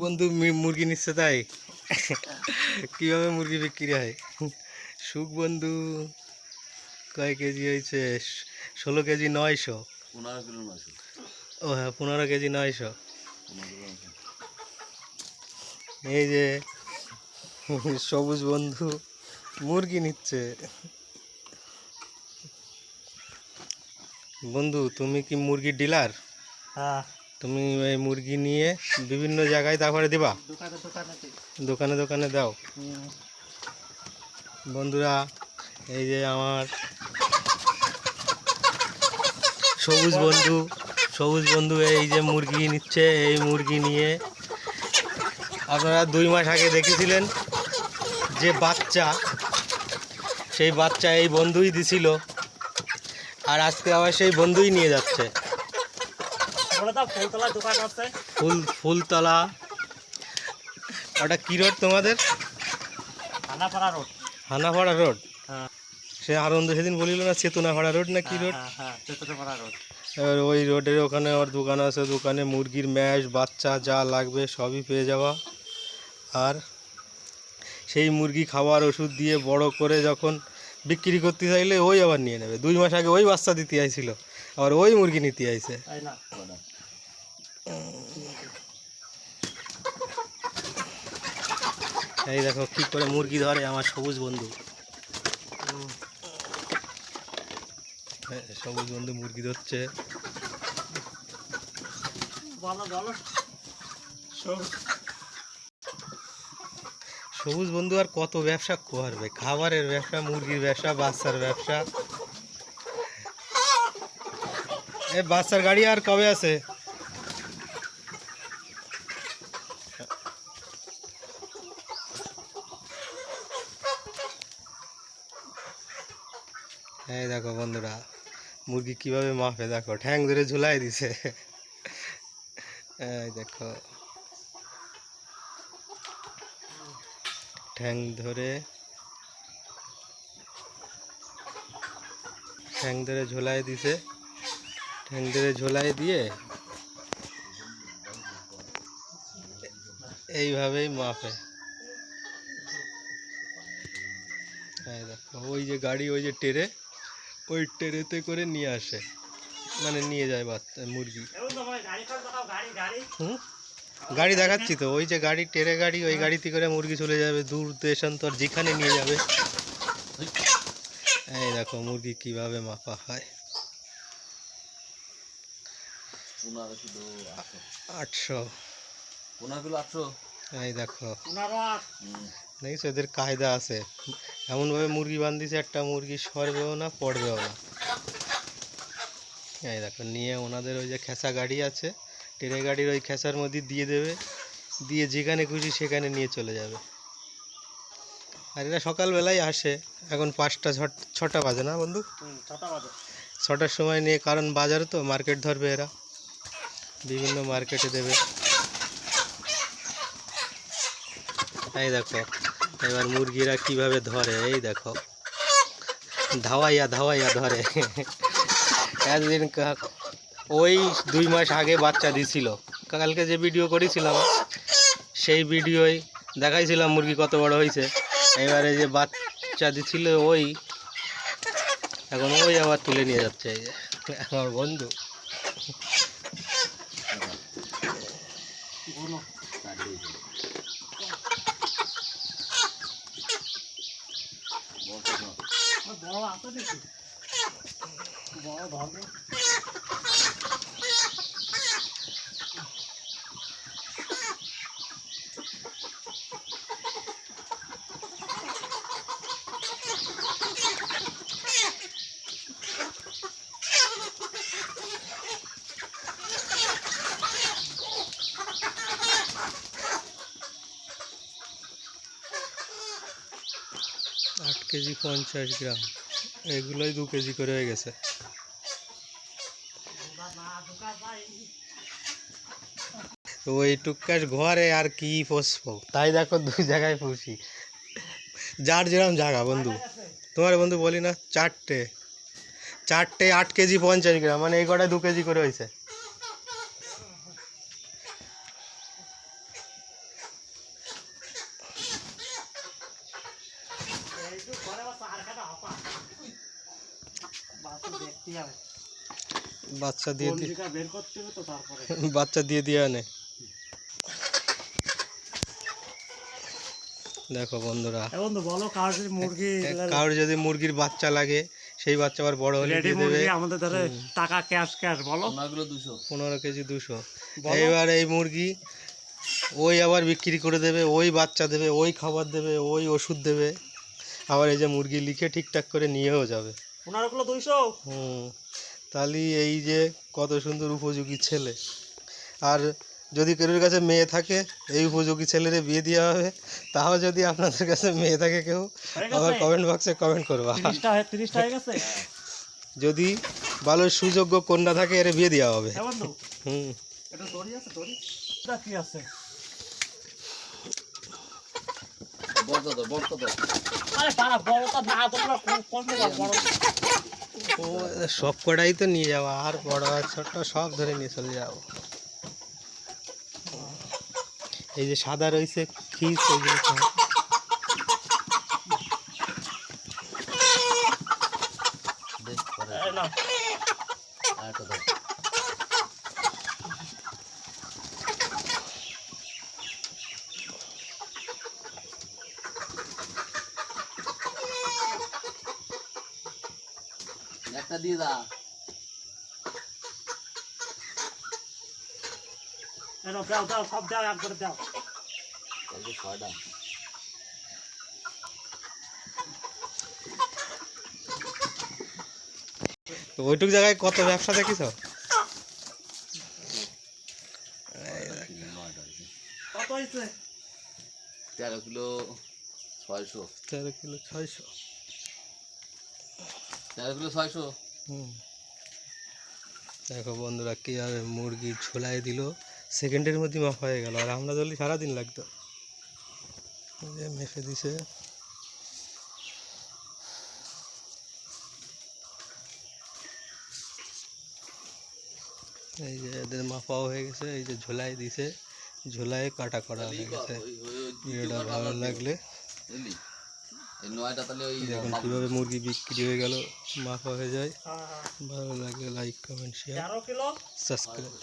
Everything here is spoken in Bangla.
বন্ধু মি- মুরগি নিচ্ছে তাই? কীভাবে মুরগি বিক্রি হয়? সুখ বন্ধু কয় কেজি হয়েছে? ষোলো কেজি নয়শো। ও হ্যাঁ পনেরো কেজি নয়শো। নয়শো। এই যে সবুজ বন্ধু মুরগি নিচ্ছে। বন্ধু তুমি কি মুরগির ডিলার? হ্যাঁ। তুমি এই মুরগি নিয়ে বিভিন্ন জায়গায় তারপরে দিবা? দোকানে দোকানে দাও। বন্ধুরা, এই যে আমার সবুজ বন্ধু সবুজ বন্ধু এই যে মুরগি নিচ্ছে, এই মুরগি নিয়ে আপনারা দুই মাস আগে দেখেছিলেন যে বাচ্চা, সেই বাচ্চা এই বন্ধুই দিছিল, আর আজকে আবার সেই বন্ধুই নিয়ে যাচ্ছে। ফুলতলা দোকান আছে। ফুল ফুলতলা। ওটা কী রোড তোমাদের? খানাপাড়া রোড। হানাপাড়া রোড? হ্যাঁ। সে আনন্দ সেদিন বলিল না চেতনাপাড়া রোড না কি রোড? হ্যাঁ হ্যাঁ রোড। এবার ওই রোডের ওখানে ওর দোকান আছে দোকানে মুরগির ম্যাশ বাচ্চা যা লাগবে সবই পেয়ে যাওয়া আর সেই মুরগি খাবার ওষুধ দিয়ে বড় করে যখন বিক্রি করতে চাইলে ওই আবার নিয়ে নেবে। দুই মাস আগে ওই বাচ্চা দিতে আইছিল আবার ওই মুরগি নিতে আইছে। এই দেখো কি করে মুরগি ধরে আমার সবুজ বন্ধু। সবুজ বন্ধু মুরগি ধরছে। সবুজ বন্ধু আর কত ব্যবসা করবে? খাবারের ব্যবসা মুরগির ব্যবসা বাচ্চার ব্যবসা। এ বাচ্চার গাড়ি আর কবে আছে? এই দেখো বন্ধুরা, মুরগি কীভাবে মাপে দেখো, ঠ্যাং ধরে ঝুলাই দিছে। এই দেখো, ঠ্যাং ধরে ঠ্যাং ধরে ঝোলাই দিছে। ঠ্যাং ধরে ঝোলাই দিয়ে এইভাবেই মাপে। এই দেখো, ওই যে গাড়ি, ওই যে টেরে ওই টেরেতে করে নিয়ে আসে। মানে নিয়ে যায় বাচ্চা মুরগি। গাড়ি করে দেখাও গাড়ি গাড়ি হুম? গাড়ি দেখাচ্ছি তো ওই যে গাড়ি টেরে গাড়ি ওই গাড়িতে করে মুরগি চলে যাবে দূর দেশান্তর যেখানে নিয়ে যাবে। এই দেখো মুরগি কীভাবে মাপা হয়। আটশো। এই দেখো। দেখিস এদের কায়দা আছে। এমনভাবে মুরগি বান্ধিছে একটা মুরগি সরবেও না পড়বেও না। এই দেখো নিয়ে ওনাদের ওই যে খেসা গাড়ি আছে ট্রেনে গাড়ির ওই খেসার মধ্যে দিয়ে দেবে দিয়ে যেখানে খুশি সেখানে নিয়ে চলে যাবে। আর এরা সকালবেলায় আসে এখন পাঁচটা ছ- ছটা বাজে না বন্ধু? ছটার সময় নিয়ে কারণ বাজার তো মার্কেট ধরবে এরা। বিভিন্ন মার্কেটে দেবে। এই দেখো এবার মুরগিরা কীভাবে ধরে, এই দেখো। ধাওয়াইয়া ধাওয়াইয়া ধরে। একদিন ওই দুই মাস আগে বাচ্চা দিছিল। কালকে যে ভিডিও করেছিলাম, সেই ভিডিওই দেখাইছিলাম মুরগি কত বড় হয়েছে এবারে যে বাচ্চা দিছিল ওই, এখন ওই আবার তুলে নিয়ে যাচ্ছে, এই যে, আমার বন্ধু গুনো চার দিয়েছে বড় তো না। বড় আছে দেখি বড় ধরবে আট কেজি পঞ্চাশ গ্রাম। এগুলোই দু কেজি করে হয়ে গেছে। ওই টুকাস ঘরে আর কি পোষবো? তাই দেখো দুই জায়গায় পুষি। যার যেরকম জায়গা বন্ধু। তোমার বন্ধু বলি না চারটে। চারটে আট কেজি পঞ্চাশ গ্রাম মানে এই কটায় দু কেজি করে হয়েছে একটু ঘরে বসে আর খাটা হপা বাসে দেখতে হবে বাচ্চা দিয়ে দিয়ে বের করতে হবে তো তারপরে। বাচ্চা দিয়ে দিয়ে আনে। দেখো বন্ধুরা। বন্ধু বলো কার যদি মুরগি কারোর যদি মুরগির বাচ্চা লাগে সেই বাচ্চা আবার বড় হলে দিয়ে দেবে। আমাদের ধরে টাকা ক্যাশ ক্যাশ বলো। দুশো। পনেরো কেজি দুশো। বলো। এইবার এই মুরগি ওই আবার বিক্রি করে দেবে ওই বাচ্চা দেবে ওই খাবার দেবে ওই ওষুধ দেবে। আবার এই যে মুরগি লিখে ঠিকঠাক করে নিয়েও যাবে। দুইশো। হুম তাহলে এই যে কত সুন্দর উপযোগী ছেলে। আর যদি কারোর কাছে মেয়ে থাকে এই উপযোগী ছেলেরে বিয়ে দেওয়া হবে। তাও যদি আপনাদের কাছে মেয়ে থাকে কেউ আবার কমেন্ট বক্সে কমেন্ট করবা। যদি ভালো সুযোগ্য কন্যা থাকে এর বিয়ে দেওয়া হবে। হ্যাঁ হুম। এটা দড়ি আছে দড়ি? কি আছে? বড় তো বড় তো। আরে পারা বড়টা না তোমরা কোন কোন বড় ও সব কটাই তো নিয়ে যাব আর বড় আর ছোট্ট সব ধরে নিয়ে চলে যাব এই যে সাদা রয়েছে খিস সব। দেখ পরে এই নাও আরেকটা ধর একটা দিয়ে দা দাও দাও সব দাও একবারে দাও। ছয়টা। ওইটুক জায়গায় কত ব্যবসা দেখিস হয়েছে। তেরো কিলো ছয়শো। তেরো কিলো ছয়শো। ছয়শো। দেখো বন্ধুরা কীভাবে মুরগি ঝোলাই দিল। সেকেন্ডের মধ্যে মাপ হয়ে গেল আর আমরা ধরলে সারাদিন লাগতো। এই যে মেপে দিছে। এই যে এদের মাপাও হয়ে গেছে এই যে ঝোলাই দিছে। ঝোলাই কাটা করা হয়ে গেছে। ভিডিওটা ভালো লাগলে এই নয়টা তাহলে ওই দেখুন কীভাবে মুরগি বিক্রি হয়ে গেল মাফা হয়ে যায়। হ্যাঁ হ্যাঁ। ভালো লাগে লাইক কমেন্ট শেয়ার সাবস্ক্রাইব